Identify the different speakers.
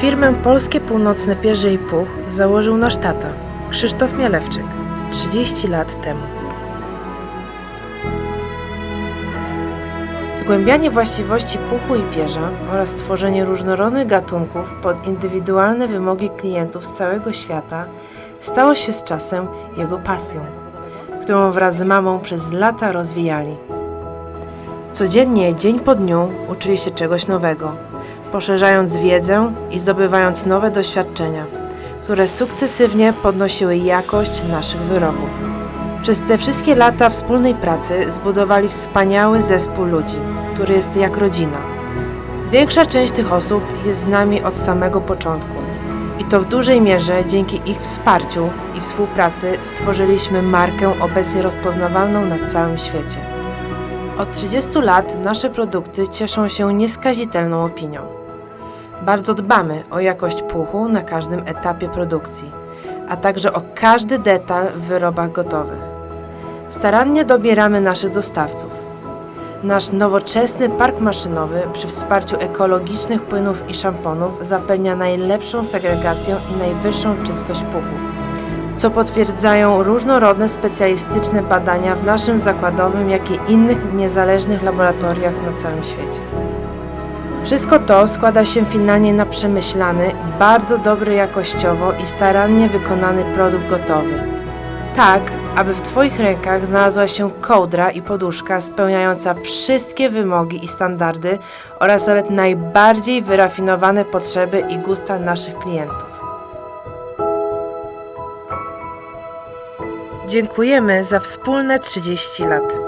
Speaker 1: Firmę Polskie Północne Pierze i Puch założył nasz tata, Krzysztof Mielewczyk, 30 lat temu. Zgłębianie właściwości puchu i pierza oraz tworzenie różnorodnych gatunków pod indywidualne wymogi klientów z całego świata stało się z czasem jego pasją, którą wraz z mamą przez lata rozwijali. Codziennie, dzień po dniu uczyli się czegoś nowego, poszerzając wiedzę i zdobywając nowe doświadczenia, które sukcesywnie podnosiły jakość naszych wyrobów. Przez te wszystkie lata wspólnej pracy zbudowali wspaniały zespół ludzi, który jest jak rodzina. Większa część tych osób jest z nami od samego początku. I to w dużej mierze dzięki ich wsparciu i współpracy stworzyliśmy markę obecnie rozpoznawalną na całym świecie. Od 30 lat nasze produkty cieszą się nieskazitelną opinią. Bardzo dbamy o jakość puchu na każdym etapie produkcji, a także o każdy detal w wyrobach gotowych. Starannie dobieramy naszych dostawców. Nasz nowoczesny park maszynowy przy wsparciu ekologicznych płynów i szamponów zapewnia najlepszą segregację i najwyższą czystość puchu, co potwierdzają różnorodne specjalistyczne badania w naszym zakładowym, jak i innych niezależnych laboratoriach na całym świecie. Wszystko to składa się finalnie na przemyślany, bardzo dobry jakościowo i starannie wykonany produkt gotowy. Tak, aby w Twoich rękach znalazła się kołdra i poduszka spełniająca wszystkie wymogi i standardy oraz nawet najbardziej wyrafinowane potrzeby i gusta naszych klientów. Dziękujemy za wspólne 30 lat.